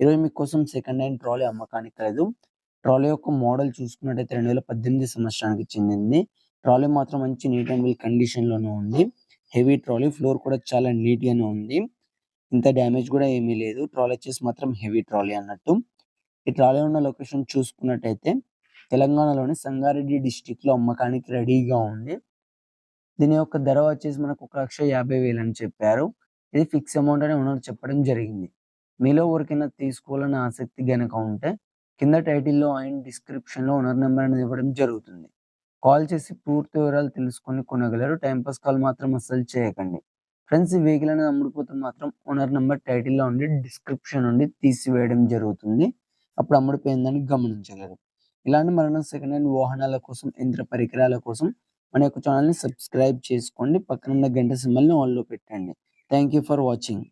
ఇరవై మీకోసం second hand trolley అమ్మకానికి కలదు. ట్రాలీ యొక్క మోడల్ చూసుకున్నట్టయితే 2018 సంవత్సరానికి చెందింది. ట్రాలీ మాత్రం మంచి నీట్ అండ్ వెల్ కండిషన్‌లోనే ఉంది. హెవీ ట్రాలీ ఫ్లోర్ కూడా చాలా నీట్ గానే ఉంది. ఇంత డ్యామేజ్ కూడా ఏమీ లేదు. ట్రాలీ వచ్చేసి మాత్రం హెవీ ట్రాలీ అన్నట్టు. ఈ ట్రాలీ ఉన్న లొకేషన్ చూసుకున్నట్టయితే తెలంగాణలోని సంగారెడ్డి డిస్ట్రిక్ట్‌లో అమ్మకానికి రెడీగా ఉంది. దీని యొక్క ధర వచ్చేసి మనకు 1,50,000 అని చెప్పారు. ఇది ఫిక్స్ అమౌంట్ అని ఓనర్ చెప్పడం జరిగింది. మీలో ఎవరికైనా తీసుకోవాలని ఆసక్తి గనక ఉంటే కింద టైటిల్‌లో అండ్ డిస్క్రిప్షన్‌లో ఓనర్ నెంబర్ అనేది ఇవ్వడం జరుగుతుంది. కాల్ చేసి పూర్తి వివరాలు తెలుసుకొని కొనగలరు. టైంపాస్ కాల్ మాత్రం అస్సలు చేయకండి. ఫ్రెండ్స్ ఈ వెహికల్ అనేది అమ్ముడుపోతే మాత్రం ఓనర్ నెంబర్ టైటిల్‌లో ఉండి డిస్క్రిప్షన్ నుండి తీసివేయడం జరుగుతుంది. అప్పుడు అమ్ముడిపోయిందని గమనించగలరు. ఇలాంటి మరణ సెకండ్ హ్యాండ్ వాహనాల కోసం, యంత్ర పరికరాల కోసం మన యొక్క ఛానల్‌ని సబ్స్క్రైబ్ చేసుకోండి. పక్కనున్న గంట సింబల్‌ని ఆల్‌లో పెట్టండి. Thank you for watching.